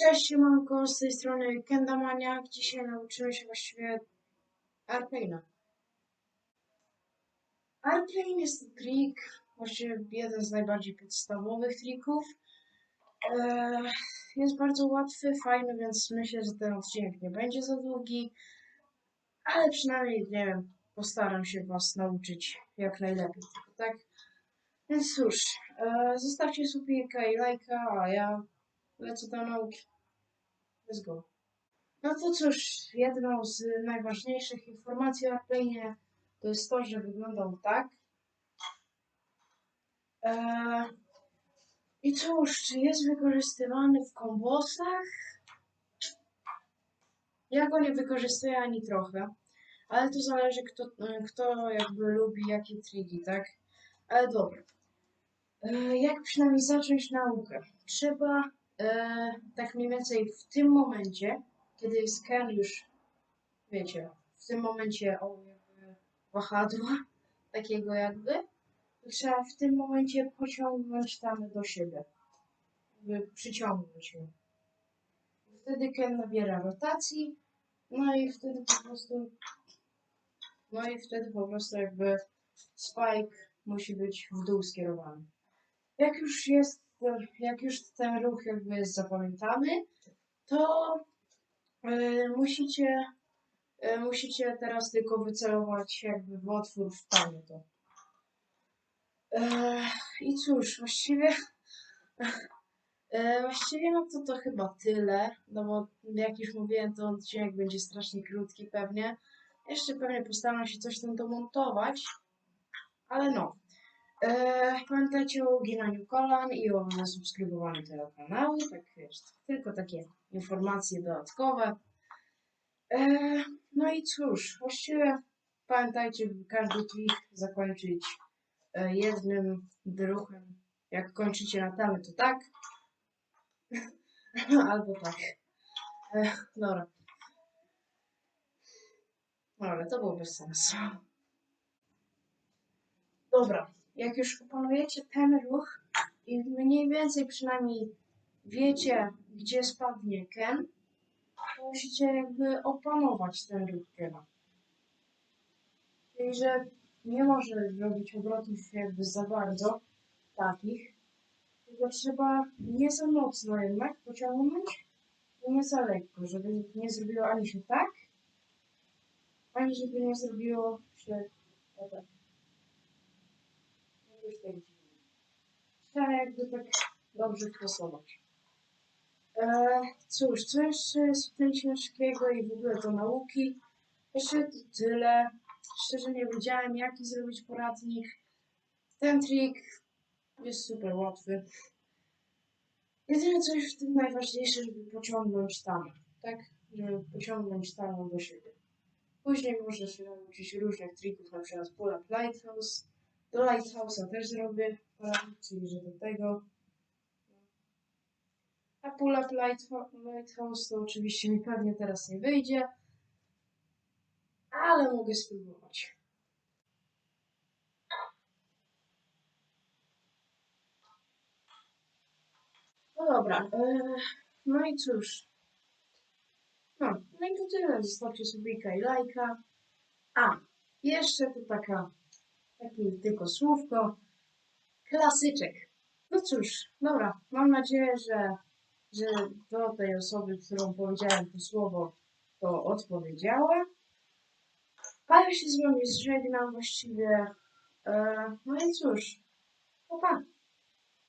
Cześć, siemanko, z tej strony Kendamaniak. Dzisiaj nauczymy się właściwie Airplane'a. Airplane jest trik, właściwie jeden z najbardziej podstawowych trików. Eee, jest bardzo łatwy, fajny, więc myślę, że ten odcinek nie będzie za długi. Ale przynajmniej, nie wiem, postaram się Was nauczyć jak najlepiej. Tak? Więc cóż, eee, zostawcie subika i lajka, a ja lecę do nauki. Let's go. No to cóż, jedną z najważniejszych informacji o Airplane'ie to jest to, że wyglądał tak. Eee, I cóż, czy jest wykorzystywany w kombosach? Ja go nie wykorzystuję ani trochę, ale to zależy kto, kto jakby lubi jakie triki, tak? Ale dobra. Eee, jak przynajmniej zacząć naukę? Trzeba e, tak mniej więcej w tym momencie, kiedy scan już, wiecie, w tym momencie o jakby wahadła, takiego jakby, to trzeba w tym momencie pociągnąć tam do siebie. Jakby przyciągnąć ją. Wtedy Ken nabiera rotacji, no i wtedy po prostu, no i wtedy po prostu jakby spike musi być w dół skierowany. Jak już jest jak już ten ruch jakby jest zapamiętany, to y, musicie, y, musicie teraz tylko wycelować jakby w otwór w panie to. E, I cóż, właściwie właściwie no to to chyba tyle, no bo jak już mówiłem, to odcinek będzie strasznie krótki pewnie. Jeszcze pewnie postaram się coś tam domontować, ale no. Eee, pamiętajcie o uginaniu kolan i o zasubskrybowaniu tego kanału. Tak wiesz, tylko takie informacje dodatkowe. Eee, no i cóż, właściwie pamiętajcie, by każdy trik zakończyć e, jednym ruchem. Jak kończycie na tamy, to tak. Albo tak. Eee, dobra. No ale to było bez sensu. Dobra jak już opanujecie ten ruch i mniej więcej przynajmniej wiecie, gdzie spadnie Ken, to musicie jakby opanować ten ruch Kena. Czyli, że nie może robić obrotów jakby za bardzo takich, tylko trzeba nie za mocno jednak pociągnąć i nie za lekko, żeby nie zrobiło ani się tak, ani żeby nie zrobiło się tak jakoś tak dziwnie. Trzeba jakby tak dobrze wpasować. E, cóż, co jeszcze jest w tym ciężkiego i w ogóle do nauki? Jeszcze tyle. Szczerze nie wiedziałem, jaki zrobić poradnik. Ten trik jest super łatwy. Jedyne co jest w tym najważniejsze, żeby pociągnąć tam, tak? Żeby pociągnąć tam do siebie. Później można się nauczyć różnych trików, na przykład pull-up lighthouse, do Lighthouse'a też zrobię poradnik, czyli że do tego. A pull up Lighthouse to oczywiście mi pewnie teraz nie wyjdzie, ale mogę spróbować. No dobra, yy, no i cóż. No, no i to tyle. Zostawcie subika i lajka. A, jeszcze tu taka takie tylko słówko. Klasyczek. No cóż, dobra, mam nadzieję, że, że do tej osoby, którą powiedziałem to słowo, to odpowiedziała. A ja się z wami żegnam właściwie. E, no i cóż, pa.